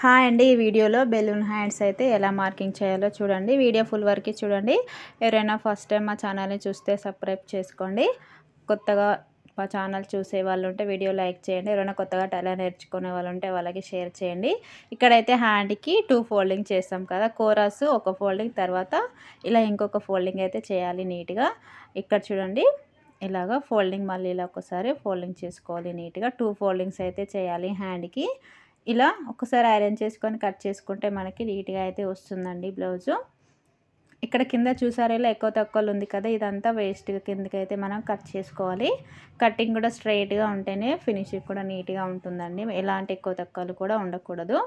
Hi అండి ఈ వీడియోలో బెలూన్ హ్యాండ్స్ అయితే ఎలా మార్కింగ్ చేయాలో చూడండి. వీడియో ఫుల్ వరకు చూడండి. ఎవరైనా ఫస్ట్ టైం మా ఛానల్ని చూస్తే సబ్స్క్రైబ్ చేసుకోండి. కొత్తగా మా ఛానల్ చూసే వాళ్ళు ఉంటే వీడియో లైక్ చేయండి. ఎవరైనా కొత్తగా టైలర్ నేర్చుకునే వాళ్ళు ఉంటే వాళ్ళకి షేర్ చేయండి. ఇక్కడైతే హ్యాండ్కి టూ ఫోల్డింగ్ చేస్తాం కదా. కోరాస్ ఒక ఫోల్డింగ్ తర్వాత ఇలా ఇంకొక ఫోల్డింగ్ అయితే చేయాలి నీట్గా. ఇక్కడ చూడండి ఇలాగా ఫోల్డింగ్ మళ్ళీ ఇలా ఒకసారి ఫోల్డింగ్ చేసుకోవాలి నీట్గా. టూ ఫోల్డింగ్స్ అయితే చేయాలి హ్యాండ్కి. ఇలా ఒకసారి ఐరన్ చేసుకొని కట్ చేసుకుంటే మనకి నీట్గా అయితే వస్తుందండి బ్లౌజు. ఇక్కడ కింద చూసారా ఇలా ఎక్కువ తక్కువలు ఉంది కదా ఇదంతా వేస్ట్గా కిందకైతే మనం కట్ చేసుకోవాలి. కటింగ్ కూడా స్ట్రైట్గా ఉంటేనే ఫినిషింగ్ కూడా నీట్గా ఉంటుందండి. ఎలాంటి ఎక్కువ తక్కువలు కూడా ఉండకూడదు.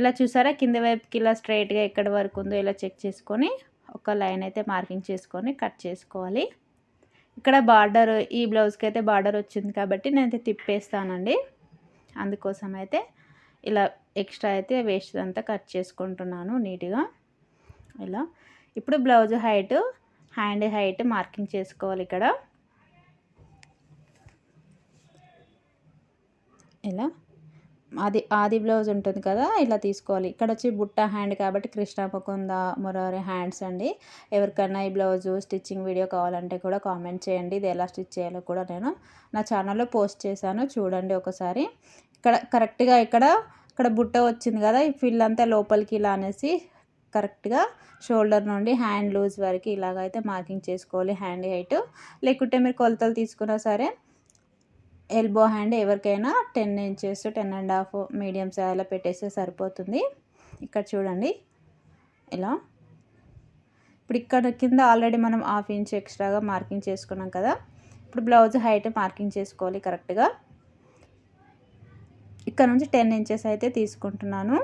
ఇలా చూసారా కింద వైపుకి ఇలా స్ట్రైట్గా ఎక్కడి వరకు ఉందో ఇలా చెక్ చేసుకొని ఒక లైన్ అయితే మార్కింగ్ చేసుకొని కట్ చేసుకోవాలి. ఇక్కడ బార్డర్ ఈ బ్లౌజ్కి అయితే బార్డర్ వచ్చింది కాబట్టి నేనైతే తిప్పేస్తానండి. అందుకోసం అయితే ఇలా ఎక్స్ట్రా అయితే వేస్ట్ అంతా కట్ చేసుకుంటున్నాను నీట్గా. ఇలా. ఇప్పుడు blouse height hand height marking చేసుకోవాలి ఇక్కడ. ఇలా. అది ఆది బ్లౌజ్ ఉంటుంది కదా ఇలా తీసుకోవాలి. ఇక్కడ వచ్చి బుట్ట హ్యాండ్ కాబట్టి కృష్ణాపకుంద మురారి హ్యాండ్స్ అండి. ఎవరికైనా ఈ బ్లౌజు స్టిచ్చింగ్ వీడియో కావాలంటే కూడా కామెంట్ చేయండి. ఇది ఎలా స్టిచ్ చేయాలో కూడా నేను నా ఛానల్లో పోస్ట్ చేశాను. చూడండి ఒకసారి. ఇక్కడ కరెక్ట్గా ఇక్కడ ఇక్కడ బుట్ట వచ్చింది కదా ఈ ఫిల్ అంతా లోపలికి ఇలా అనేసి కరెక్ట్గా షోల్డర్ నుండి హ్యాండ్ లూజ్ వరకు ఇలాగైతే మార్కింగ్ చేసుకోవాలి హ్యాండ్ హైట్. లేకుంటే మీరు కొలతలు తీసుకున్నా సరే ఎల్బో హ్యాండ్ ఎవరికైనా ten inches ten and half medium అలా పెట్టేస్తే సరిపోతుంది. ఇక్కడ చూడండి ఇలా. ఇప్పుడు ఇక్కడ కింద ఆల్రెడీ మనం హాఫ్ ఇంచ్ ఎక్స్ట్రాగా మార్కింగ్ చేసుకున్నాం కదా ఇప్పుడు బ్లౌజ్ హైట్ మార్కింగ్ చేసుకోవాలి కరెక్ట్గా. ఇక్కడ నుంచి టెన్ ఇంచెస్ అయితే తీసుకుంటున్నాను.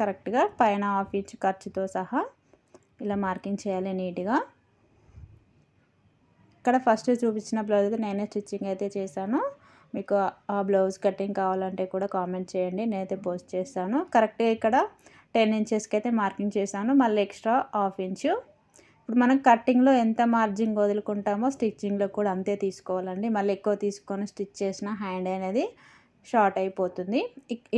కరెక్ట్గా పైన హాఫ్ ఇంచ్ ఖర్చుతో సహా ఇలా మార్కింగ్ చేయాలి నీట్గా. ఇక్కడ ఫస్ట్ చూపించిన బ్లౌజ్ నేనే స్టిచ్చింగ్ అయితే చేశాను. మీకు ఆ బ్లౌజ్ కటింగ్ కావాలంటే కూడా కామెంట్ చేయండి నేనైతే పోస్ట్ చేస్తాను. కరెక్ట్గా ఇక్కడ టెన్ ఇంచెస్కి అయితే మార్కింగ్ చేశాను. మళ్ళీ ఎక్స్ట్రా హాఫ్ ఇంచు. ఇప్పుడు మనం కట్టింగ్లో ఎంత మార్జింగ్ వదులుకుంటామో స్టిచ్చింగ్లో కూడా అంతే తీసుకోవాలండి. మళ్ళీ ఎక్కువ తీసుకొని స్టిచ్ చేసిన హ్యాండ్ అనేది షార్ట్ అయిపోతుంది.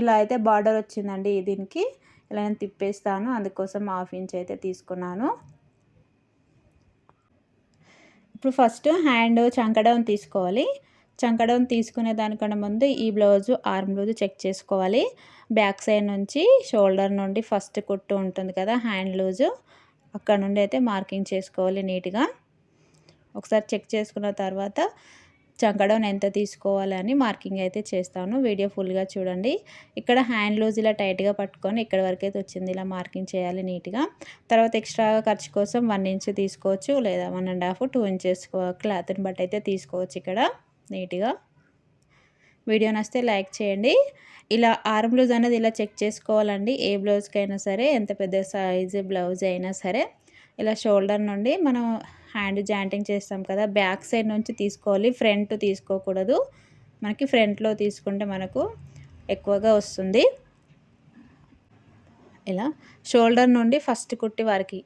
ఇలా అయితే బార్డర్ వచ్చిందండి దీనికి. ఇలా నేను తిప్పేస్తాను. అందుకోసం హాఫ్ ఇంచ్ అయితే తీసుకున్నాను. ఇప్పుడు ఫస్ట్ హ్యాండ్ చంకడౌన్ తీసుకోవాలి. చంకడౌన్ తీసుకునే దానికన్నా ముందు ఈ బ్లౌజు ఆర్మ్ బ్లౌజ్ చెక్ చేసుకోవాలి. బ్యాక్ సైడ్ నుంచి షోల్డర్ నుండి ఫస్ట్ కుట్టు ఉంటుంది కదా హ్యాండ్ లూజు. అక్కడ నుండి అయితే మార్కింగ్ చేసుకోవాలి నీట్గా. ఒకసారి చెక్ చేసుకున్న తర్వాత చంకడం ఎంత తీసుకోవాలని మార్కింగ్ అయితే చేస్తాను. వీడియో ఫుల్గా చూడండి. ఇక్కడ హ్యాండ్ లూజ్ ఇలా టైట్గా పట్టుకొని ఇక్కడ వరకు అయితే వచ్చింది. ఇలా మార్కింగ్ చేయాలి నీట్గా. తర్వాత ఎక్స్ట్రా ఖర్చు కోసం వన్ ఇంచ్ తీసుకోవచ్చు లేదా one and half two inches క్లాత్ని బట్టి అయితే తీసుకోవచ్చు ఇక్కడ నీట్గా. వీడియో నస్తే లైక్ చేయండి. ఇలా ఆర్మ్ బ్లౌజ్ అనేది ఇలా చెక్ చేసుకోవాలండి. ఏ బ్లౌజ్కి అయినా సరే ఎంత పెద్ద సైజు బ్లౌజ్ అయినా సరే. ఇలా షోల్డర్ నుండి మనం హ్యాండ్ జాయింటింగ్ చేస్తాం కదా బ్యాక్ సైడ్ నుంచి తీసుకోవాలి ఫ్రంట్ తీసుకోకూడదు. మనకి ఫ్రంట్లో తీసుకుంటే మనకు ఎక్కువగా వస్తుంది. ఇలా షోల్డర్ నుండి ఫస్ట్ కుట్టి వారికి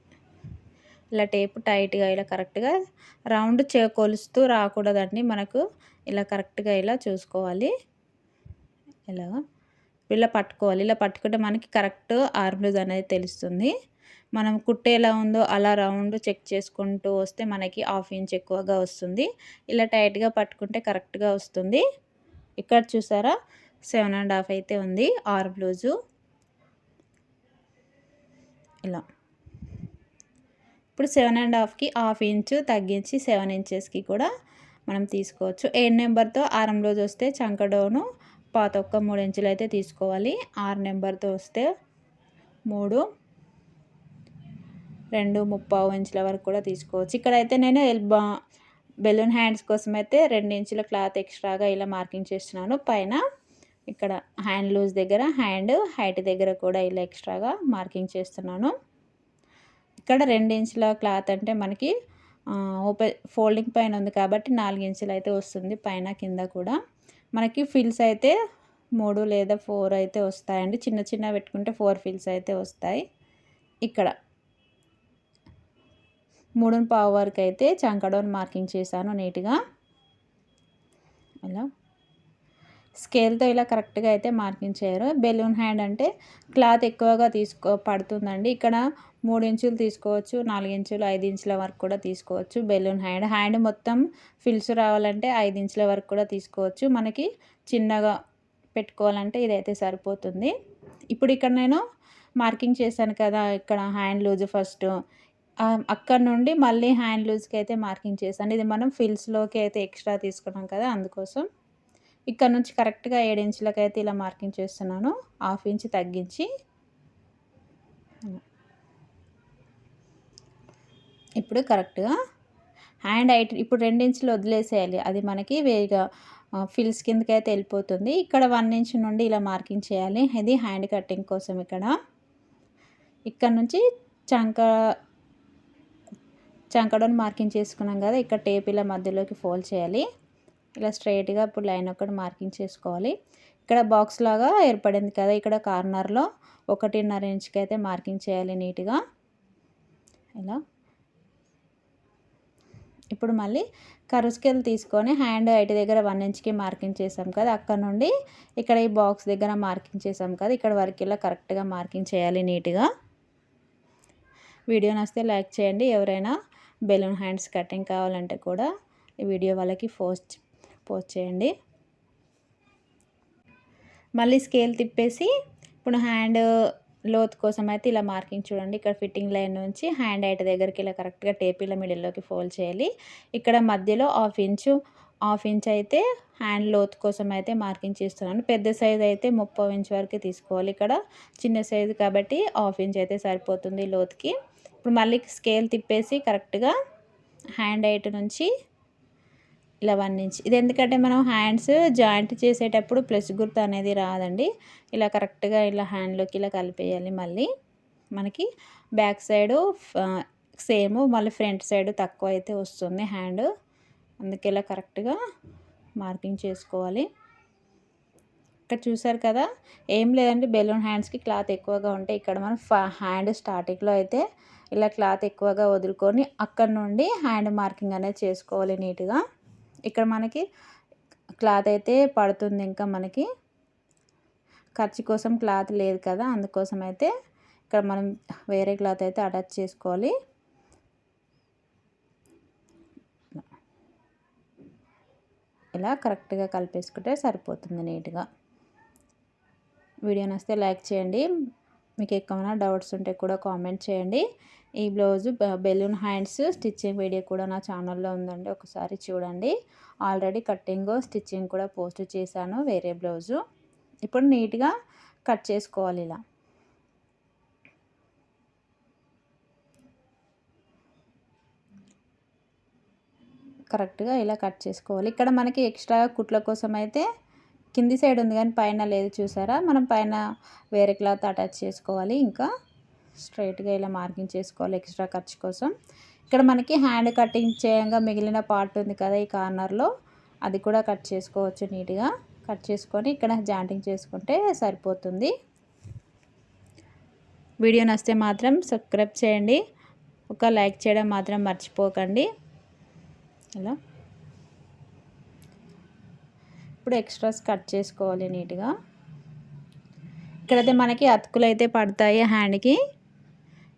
ఇలా టేపు టైట్గా ఇలా కరెక్ట్గా రౌండ్ చే కొలుస్తూ రాకూడదండి. మనకు ఇలా కరెక్ట్గా ఇలా చూసుకోవాలి. ఇలా ఇలా పట్టుకోవాలి. ఇలా పట్టుకుంటే మనకి కరెక్ట్ ఆర్మ్లూజ్ అనేది తెలుస్తుంది. మనం కుట్టు ఎలా ఉందో అలా రౌండ్ చెక్ చేసుకుంటూ వస్తే మనకి హాఫ్ ఇంచ్ ఎక్కువగా వస్తుంది. ఇలా టైట్గా పట్టుకుంటే కరెక్ట్గా వస్తుంది. ఇక్కడ చూసారా? సెవెన్ అండ్ హాఫ్ అయితే ఉంది. ఆరు బ్లౌజు. ఇలా. ఇప్పుడు సెవెన్ అండ్ హాఫ్కి హాఫ్ ఇంచు తగ్గించి సెవెన్ ఇంచెస్కి కూడా మనం తీసుకోవచ్చు. ఏ నెంబర్తో ఆరం బ్లౌజ్ వస్తే చంకడోను పాత ఒక్క మూడు ఇంచులు అయితే తీసుకోవాలి. ఆరు నెంబర్తో వస్తే మూడు. రెండు ముప్పావు ఇంచుల వరకు కూడా తీసుకోవచ్చు. ఇక్కడైతే నేను ఎల్బా బెలూన్ హ్యాండ్స్ కోసం అయితే రెండు ఇంచుల క్లాత్ ఎక్స్ట్రాగా ఇలా మార్కింగ్ చేస్తున్నాను. పైన ఇక్కడ హ్యాండ్ లూజ్ దగ్గర హ్యాండ్ హైట్ దగ్గర కూడా ఇలా ఎక్స్ట్రాగా మార్కింగ్ చేస్తున్నాను. ఇక్కడ రెండు ఇంచుల క్లాత్ అంటే మనకి ఓపెన్ ఫోల్డింగ్ పైన ఉంది కాబట్టి నాలుగు ఇంచులు అయితే వస్తుంది పైన కింద కూడా. మనకి ఫిల్స్ అయితే మూడు లేదా ఫోర్ అయితే వస్తాయండి. చిన్న చిన్న పెట్టుకుంటే ఫోర్ ఫిల్స్ అయితే వస్తాయి. ఇక్కడ మూడు పావు వరకు అయితే చంకడోన్ మార్కింగ్ చేశాను నీట్గా. అలా. స్కేల్తో ఇలా కరెక్ట్గా అయితే మార్కింగ్ చేయరు. బెలూన్ హ్యాండ్ అంటే క్లాత్ ఎక్కువగా తీసుకో పడుతుందండి. ఇక్కడ మూడు ఇంచులు తీసుకోవచ్చు నాలుగు ఇంచులు ఐదు ఇంచుల వరకు కూడా తీసుకోవచ్చు బెలూన్ హ్యాండ్. హ్యాండ్ మొత్తం ఫిల్స్ రావాలంటే ఐదు ఇంచుల వరకు కూడా తీసుకోవచ్చు. మనకి చిన్నగా పెట్టుకోవాలంటే ఇదైతే సరిపోతుంది. ఇప్పుడు ఇక్కడ నేను మార్కింగ్ చేశాను కదా ఇక్కడ హ్యాండ్ లూజ్ ఫస్ట్. అక్కడ నుండి మళ్ళీ హ్యాండ్ లూజ్కి అయితే మార్కింగ్ చేశాను. ఇది మనం ఫిల్స్లోకి అయితే ఎక్స్ట్రా తీసుకున్నాం కదా అందుకోసం. ఇక్కడ నుంచి కరెక్ట్గా ఏడు ఇంచులకి అయితే ఇలా మార్కింగ్ చేస్తున్నాను. హాఫ్ ఇంచ్ తగ్గించి. ఇప్పుడు కరెక్ట్గా హ్యాండ్ హైట్ ఇప్పుడు రెండు ఇంచులు వదిలేసేయాలి. అది మనకి వేగా ఫిల్స్ కిందకి అయితే వెళ్ళిపోతుంది. ఇక్కడ వన్ ఇంచ్ నుండి ఇలా మార్కింగ్ చేయాలి. ఇది హ్యాండ్ కటింగ్ కోసం ఇక్కడ. ఇక్కడ నుంచి చంక చంకడని మార్కింగ్ చేసుకున్నాం కదా ఇక్కడ టేప్ ఇలా మధ్యలోకి ఫోల్డ్ చేయాలి. ఇలా స్ట్రైట్గా ఇప్పుడు లైన్ ఒకటి మార్కింగ్ చేసుకోవాలి. ఇక్కడ బాక్స్ లాగా ఏర్పడింది కదా ఇక్కడ కార్నర్లో ఒకటిన్నర ఇంచుకి అయితే మార్కింగ్ చేయాలి నీట్గా. ఇలా. ఇప్పుడు మళ్ళీ కరు స్కేల్ తీసుకొని హ్యాండ్ హైట్ దగ్గర వన్ ఇంచ్కి మార్కింగ్ చేసాం కదా అక్కడ నుండి ఇక్కడ ఈ బాక్స్ దగ్గర మార్కింగ్ చేసాం కదా ఇక్కడ వరకు ఇలా కరెక్ట్గా మార్కింగ్ చేయాలి నీట్గా. వీడియో నచ్చితే లైక్ చేయండి ఎవరైనా బెలూన్ హ్యాండ్స్ కటింగ్ కావాలంటే కూడా ఈ వీడియో వాళ్ళకి పోస్ట్ పోస్ట్ చేయండి. మళ్ళీ స్కేల్ తిప్పేసి ఇప్పుడు హ్యాండ్ లోత్ కోసం అయితే ఇలా మార్కింగ్ చూడండి. ఇక్కడ ఫిట్టింగ్ లైన్ నుంచి హ్యాండ్ ఐట దగ్గరికి ఇలా కరెక్ట్గా టేప్ ఇలా మిడిల్లోకి ఫోల్డ్ చేయాలి. ఇక్కడ మధ్యలో హాఫ్ ఇంచు హాఫ్ ఇంచ్ అయితే హ్యాండ్ లోత్ కోసం అయితే మార్కింగ్ చేస్తున్నాను. పెద్ద సైజ్ అయితే ముప్పై ఇంచ్ వరకు తీసుకోవాలి ఇక్కడ. చిన్న సైజు కాబట్టి హాఫ్ ఇంచ్ అయితే సరిపోతుంది లోత్కి. ఇప్పుడు మళ్ళీ స్కేల్ తిప్పేసి కరెక్ట్గా హ్యాండ్ హైట్ నుంచి ఇలా వన్ ఇంచ్. ఇది ఎందుకంటే మనం హ్యాండ్స్ జాయింట్ చేసేటప్పుడు ప్లస్ గుర్తు అనేది రాదండి. ఇలా కరెక్ట్గా ఇలా హ్యాండ్లోకి ఇలా కలిపేయాలి మళ్ళీ. మనకి బ్యాక్ సైడు సేమ్ మళ్ళీ ఫ్రంట్ సైడ్ తక్కువ అయితే వస్తుంది హ్యాండ్. అందుకే ఇలా కరెక్ట్గా మార్కింగ్ చేసుకోవాలి. ఇక్కడ చూసారు కదా? ఏం లేదండి బెలూన్ హ్యాండ్స్కి క్లాత్ ఎక్కువగా ఉంటాయి ఇక్కడ మనం హ్యాండ్ స్టార్టింగ్లో అయితే ఇలా క్లాత్ ఎక్కువగా వదులుకొని అక్కడ నుండి హ్యాండ్ మార్కింగ్ అనేది చేసుకోవాలి నీట్గా. ఇక్కడ మనకి క్లాత్ అయితే పడుతుంది ఇంకా మనకి. ఖర్చు కోసం క్లాత్ లేదు కదా అందుకోసం అయితే ఇక్కడ మనం వేరే క్లాత్ అయితే అటాచ్ చేసుకోవాలి. ఇలా కరెక్ట్గా కలిపేసుకుంటే సరిపోతుంది నీట్గా. వీడియో నస్తే లైక్ చేయండి. మీకు ఎక్కువైనా డౌట్స్ ఉంటే కూడా కామెంట్ చేయండి. ఈ blouse balloon hands stitching video కూడా నా ఛానల్లో ఉందండి. ఒకసారి చూడండి. ఆల్రెడీ కట్టింగ్ స్టిచ్చింగ్ కూడా పోస్ట్ చేశాను వేరే బ్లౌజు. ఇప్పుడు నీట్గా కట్ చేసుకోవాలి ఇలా. కరెక్ట్గా ఇలా కట్ చేసుకోవాలి. ఇక్కడ మనకి ఎక్స్ట్రా కుట్ల కోసం అయితే కింది సైడ్ ఉంది కానీ పైన లేదు చూసారా? మనం పైన వేరే క్లాత్ అటాచ్ చేసుకోవాలి ఇంకా. స్ట్రైట్గా ఇలా మార్కింగ్ చేసుకోవాలి ఎక్స్ట్రా ఖర్చు కోసం. ఇక్కడ మనకి హ్యాండ్ కటింగ్ చేయంగా మిగిలిన పార్ట్ ఉంది కదా ఈ కార్నర్లో. అది కూడా కట్ చేసుకోవచ్చు నీట్గా. కట్ చేసుకొని ఇక్కడ జాయింటింగ్ చేసుకుంటే సరిపోతుంది. వీడియో నచ్చితే మాత్రం సబ్స్క్రైబ్ చేయండి. ఒక లైక్ చేయడం మాత్రం మర్చిపోకండి. హలో. ఇప్పుడు ఎక్స్ట్రాస్ కట్ చేసుకోవాలి నీట్గా. ఇక్కడైతే మనకి అతుకులు అయితే పడతాయి హ్యాండ్కి.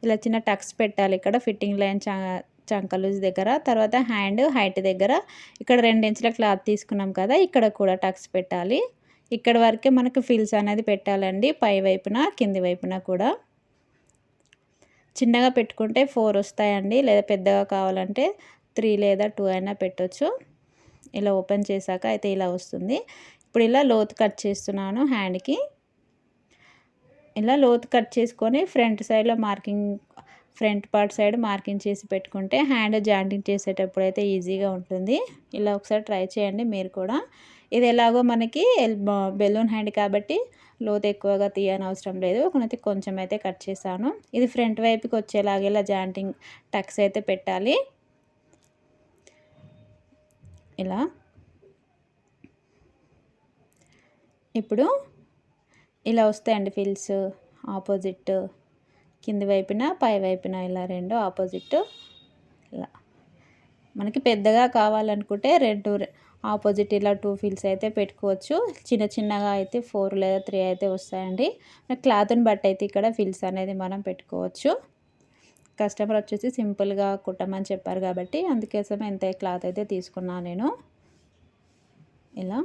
ఇలా చిన్న టక్స్ పెట్టాలి ఇక్కడ ఫిట్టింగ్ లైన్ చంకలూజ్ దగ్గర. తర్వాత హ్యాండ్ హైట్ దగ్గర. ఇక్కడ రెండు ఇంచుల క్లాత్ తీసుకున్నాం కదా ఇక్కడ కూడా టక్స్ పెట్టాలి. ఇక్కడ వరకే మనకు ఫిల్స్ అనేది పెట్టాలండి పై వైపున కింది వైపున కూడా. చిన్నగా పెట్టుకుంటే ఫోర్ వస్తాయండి లేదా పెద్దగా కావాలంటే త్రీ లేదా టూ అయినా పెట్టవచ్చు ఇలా ఓపెన్ చేశాక అయితే ఇలా వస్తుంది. ఇప్పుడు ఇలా లోతు కట్ చేస్తున్నాను హ్యాండ్కి. ఇలా లోతు కట్ చేసుకొని ఫ్రంట్ సైడ్లో marking front part side marking చేసి పెట్టుకుంటే హ్యాండ్ జాయింటింగ్ చేసేటప్పుడు అయితే ఈజీగా ఉంటుంది. ఇలా ఒకసారి ట్రై చేయండి మీరు కూడా. ఇది ఎలాగో మనకి బెలూన్ హ్యాండ్ కాబట్టి లోతు ఎక్కువగా తీయనవసరం లేదు. ఒకనైతే కొంచెం అయితే కట్ చేశాను. ఇది ఫ్రంట్ వైపుకి వచ్చేలాగా ఇలా జాయింటింగ్ టక్స్ అయితే పెట్టాలి. ఇలా. ఇప్పుడు ఇలా వస్తాయండి ఫిల్స్ ఆపోజిట్ కింది వైపున పై వైపున ఇలా రెండు ఆపోజిట్ ఇలా. మనకి పెద్దగా కావాలనుకుంటే రెండు ఆపోజిట్ ఇలా టూ ఫిల్స్ అయితే పెట్టుకోవచ్చు. చిన్న చిన్నగా అయితే ఫోర్ లేదా త్రీ అయితే వస్తాయండి. క్లాత్ని బట్టి అయితే ఇక్కడ ఫీల్స్ అనేది మనం పెట్టుకోవచ్చు. కస్టమర్ వచ్చేసి సింపుల్గా కుట్టమని చెప్పారు కాబట్టి అందుకోసం ఎంత క్లాత్ అయితే తీసుకున్నాను నేను. ఇలా.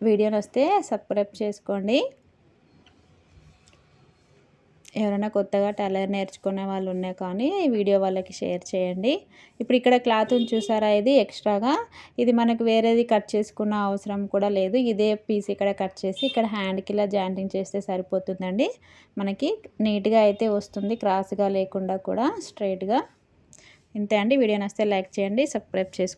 వీడియో వస్తే సబ్స్క్రైబ్ చేసుకోండి. ఎవరైనా కొత్తగా టైలర్ నేర్చుకునే వాళ్ళు ఉన్నా కానీ ఈ వీడియో వాళ్ళకి షేర్ చేయండి. ఇప్పుడు ఇక్కడ క్లాత్ చూసారా? ఇది ఎక్స్ట్రాగా. ఇది మనకు వేరేది కట్ చేసుకున్న అవసరం కూడా లేదు. ఇదే పీస్ ఇక్కడ కట్ చేసి ఇక్కడ హ్యాండ్కి ఇలా జాయింటింగ్ చేస్తే సరిపోతుందండి. మనకి నీట్గా అయితే వస్తుంది క్రాస్గా లేకుండా కూడా స్ట్రైట్గా ఇంతే అండి. వీడియో నచ్చితే లైక్ చేయండి సబ్స్క్రైబ్ చేసుకోండి.